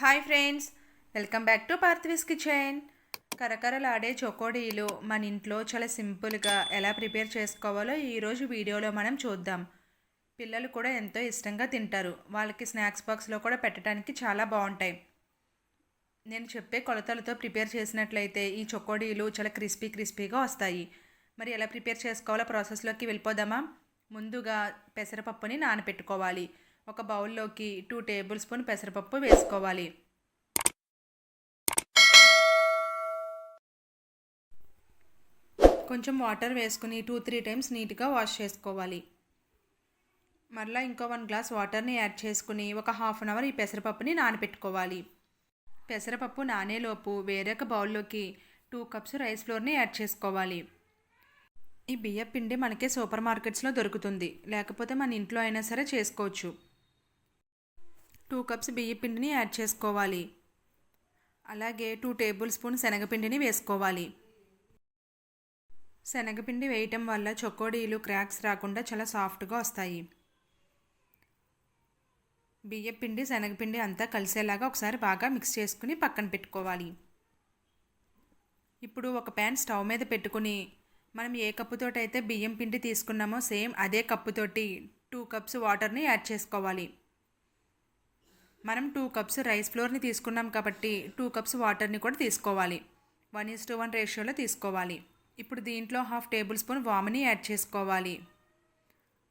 Hi friends welcome back to Parthivi's kitchen. కరకరలాడే చొకోడీలు మన ఇంట్లో చాలా సింపుల్గా ఎలా ప్రిపేర్ చేసుకోవాలో ఈరోజు వీడియోలో మనం చూద్దాం. పిల్లలు కూడా ఎంతో ఇష్టంగా తింటారు. వాళ్ళకి స్నాక్స్ బాక్స్లో కూడా పెట్టడానికి చాలా బాగుంటాయి. నేను చెప్పే కొలతలతో ప్రిపేర్ చేసినట్లయితే ఈ చొకోడీలు చాలా క్రిస్పీ క్రిస్పీగా వస్తాయి. మరి ఎలా ప్రిపేర్ చేసుకోవాలో ప్రాసెస్లోకి వెళ్ళిపోదామా? ముందుగా పెసరపప్పుని నానబెట్టుకోవాలి ఒక బౌల్లోకి టూ టేబుల్ స్పూన్ పెసరపప్పు వేసుకోవాలి. కొంచెం వాటర్ వేసుకుని టూ త్రీ టైమ్స్ నీట్గా వాష్ చేసుకోవాలి. మరలా ఇంకో వన్ గ్లాస్ వాటర్ని యాడ్ చేసుకుని ఒక హాఫ్ అన్ అవర్ ఈ పెసరపప్పుని నానబెట్టుకోవాలి పెసరపప్పు నానేలోపు వేరొక బౌల్లోకి టూ కప్స్ రైస్ ఫ్లోర్ని యాడ్ చేసుకోవాలి. ఈ బియ్య పిండి మనకి సూపర్ మార్కెట్స్లో దొరుకుతుంది. లేకపోతే మన ఇంట్లో అయినా సరే చేసుకోవచ్చు. టూ కప్స్ బియ్య పిండిని యాడ్ చేసుకోవాలి. అలాగే టూ టేబుల్ స్పూన్ శనగపిండిని వేసుకోవాలి. శనగపిండి వేయటం వల్ల చొక్కోడీలు క్రాక్స్ రాకుండా చాలా సాఫ్ట్గా వస్తాయి. బియ్యపిండి శనగపిండి అంతా కలిసేలాగా ఒకసారి బాగా మిక్స్ చేసుకుని పక్కన పెట్టుకోవాలి. ఇప్పుడు ఒక ప్యాన్ స్టవ్ మీద పెట్టుకుని మనం ఏ కప్పుతోటి అయితే బియ్యం పిండి తీసుకున్నామో సేమ్ అదే కప్పుతోటి టూ కప్స్ వాటర్ని యాడ్ చేసుకోవాలి. మనం టూ కప్స్ రైస్ ఫ్లోర్ని తీసుకున్నాం కాబట్టి టూ కప్స్ వాటర్ని కూడా తీసుకోవాలి. వన్ ఈస్ టు వన్ రేషియోలో తీసుకోవాలి. ఇప్పుడు దీంట్లో హాఫ్ టేబుల్ స్పూన్ వాముని యాడ్ చేసుకోవాలి.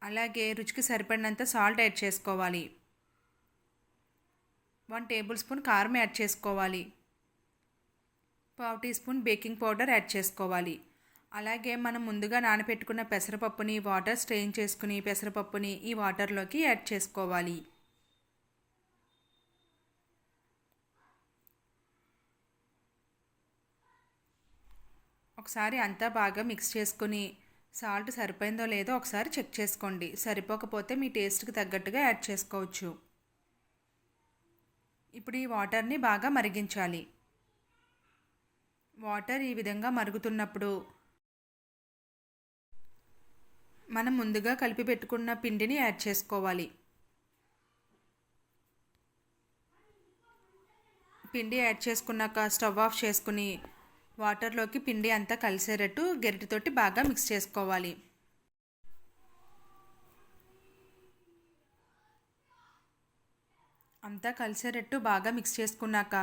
అలాగే రుచికి సరిపడినంత సాల్ట్ యాడ్ చేసుకోవాలి. వన్ టేబుల్ స్పూన్ కారం యాడ్ చేసుకోవాలి. పావు teaspoon baking powder add చేసుకోవాలి. అలాగే మనం ముందుగా నానబెట్టుకున్న పెసరపప్పుని వాటర్ స్ట్రెయిన్ చేసుకుని పెసరపప్పుని ఈ వాటర్లోకి యాడ్ చేసుకోవాలి. ఒకసారి అంతా బాగా మిక్స్ చేసుకుని సాల్ట్ సరిపోయిందో లేదో ఒకసారి చెక్ చేసుకోండి. సరిపోకపోతే మీ టేస్ట్కి తగ్గట్టుగా యాడ్ చేసుకోవచ్చు. ఇప్పుడు ఈ వాటర్ని బాగా మరిగించాలి. వాటర్ ఈ విధంగా మరుగుతున్నప్పుడు మనం ముందుగా కలిపి పెట్టుకున్న పిండిని యాడ్ చేసుకోవాలి. పిండి యాడ్ చేసుకున్నాక స్టవ్ ఆఫ్ చేసుకుని వాటర్లోకి పిండి అంతా కలిసేటట్టు గరిటెతోటి బాగా మిక్స్ చేసుకోవాలి. అంతా కలిసేటట్టు బాగా మిక్స్ చేసుకున్నాక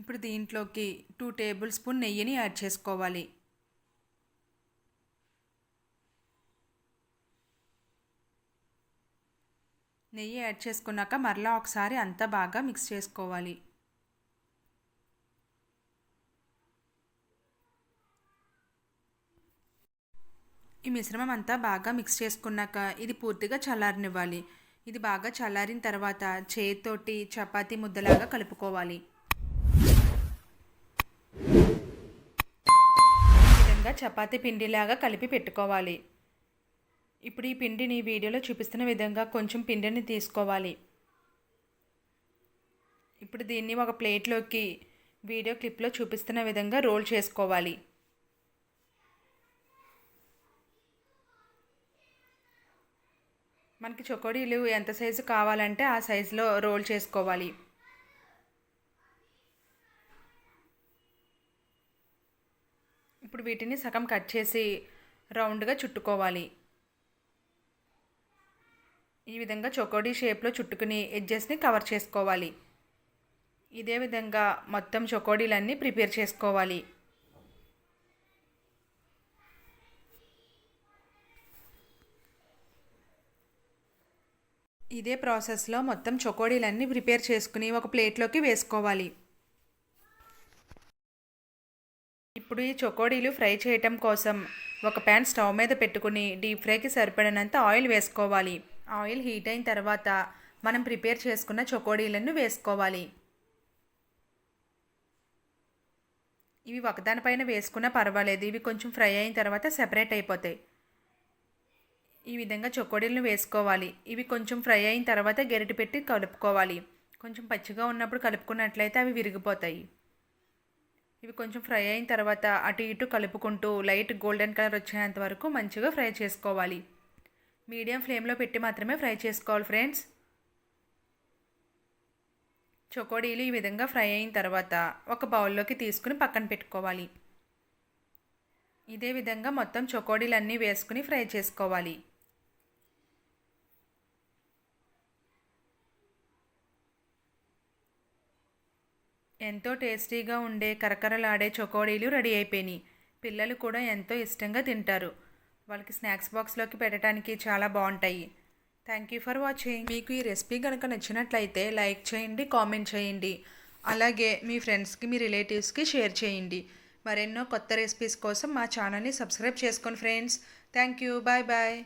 ఇప్పుడు దీంట్లోకి టూ టేబుల్ స్పూన్ నెయ్యిని యాడ్ చేసుకోవాలి. నెయ్యి యాడ్ చేసుకున్నాక మరలా ఒకసారి అంతా బాగా మిక్స్ చేసుకోవాలి. ఈ మిశ్రమం అంతా బాగా మిక్స్ చేసుకున్నాక ఇది పూర్తిగా చల్లారనివ్వాలి. ఇది బాగా చల్లారిన తర్వాత చేతితోటి చపాతీ ముద్దలాగా కలుపుకోవాలి. ఈ విధంగా చపాతీ పిండిలాగా కలిపి పెట్టుకోవాలి. ఇప్పుడు ఈ పిండిని వీడియోలో చూపిస్తున్న విధంగా కొంచెం పిండిని తీసుకోవాలి. ఇప్పుడు దీన్ని ఒక ప్లేట్లోకి వీడియో క్లిప్లో చూపిస్తున్న విధంగా రోల్ చేసుకోవాలి. మనకి చొకోడీలు ఎంత సైజు కావాలంటే ఆ సైజులో రోల్ చేసుకోవాలి. ఇప్పుడు వీటిని సగం కట్ చేసి రౌండ్గా చుట్టుకోవాలి. ఈ విధంగా చొకోడీ షేప్లో చుట్టుకుని ఎడ్జెస్ని కవర్ చేసుకోవాలి. ఇదే విధంగా మొత్తం చొకోడీలన్నీ ప్రిపేర్ చేసుకోవాలి. ఇదే ప్రాసెస్లో మొత్తం చొకోడీలన్నీ ప్రిపేర్ చేసుకుని ఒక ప్లేట్లోకి వేసుకోవాలి. ఇప్పుడు ఈ చొకోడీలు ఫ్రై చేయటం కోసం ఒక ప్యాన్ స్టవ్ మీద పెట్టుకుని డీప్ ఫ్రైకి సరిపడినంత ఆయిల్ వేసుకోవాలి. ఆయిల్ హీట్ అయిన తర్వాత మనం ప్రిపేర్ చేసుకున్న చొకోడీలను వేసుకోవాలి. ఇవి ఒకదానిపైన వేసుకున్నా పర్వాలేదు ఇవి కొంచెం ఫ్రై అయిన తర్వాత సెపరేట్ అయిపోతాయి. ఈ విధంగా చొకోడీలను వేసుకోవాలి. ఇవి కొంచెం ఫ్రై అయిన తర్వాత గెరిటి పెట్టి కలుపుకోవాలి. కొంచెం పచ్చిగా ఉన్నప్పుడు కలుపుకున్నట్లయితే అవి విరిగిపోతాయి. ఇవి కొంచెం ఫ్రై అయిన తర్వాత అటు ఇటు కలుపుకుంటూ లైట్ గోల్డెన్ కలర్ వచ్చేంత వరకు మంచిగా ఫ్రై చేసుకోవాలి. మీడియం ఫ్లేమ్లో పెట్టి మాత్రమే ఫ్రై చేసుకోవాలి ఫ్రెండ్స్. చొకోడీలు ఈ విధంగా ఫ్రై అయిన తర్వాత ఒక బౌల్లోకి తీసుకుని పక్కన పెట్టుకోవాలి. ఇదే విధంగా మొత్తం చొకోడీలన్నీ వేసుకుని ఫ్రై చేసుకోవాలి. ఎంతో టేస్టీగా ఉండే కరకరలాడే చొకోడీలు రెడీ అయిపోయినాయి. పిల్లలు కూడా ఎంతో ఇష్టంగా తింటారు. వాళ్ళకి స్నాక్స్ బాక్స్లోకి పెట్టడానికి చాలా బాగుంటాయి థ్యాంక్ యూ ఫర్ వాచింగ్. మీకు ఈ రెసిపీ కనుక నచ్చినట్లయితే లైక్ చేయండి కామెంట్ చేయండి. అలాగే మీ ఫ్రెండ్స్కి మీ రిలేటివ్స్కి షేర్ చేయండి. మరెన్నో కొత్త రెసిపీస్ కోసం మా ఛానల్ని సబ్స్క్రైబ్ చేసుకోండి friends. Thank you. Bye bye.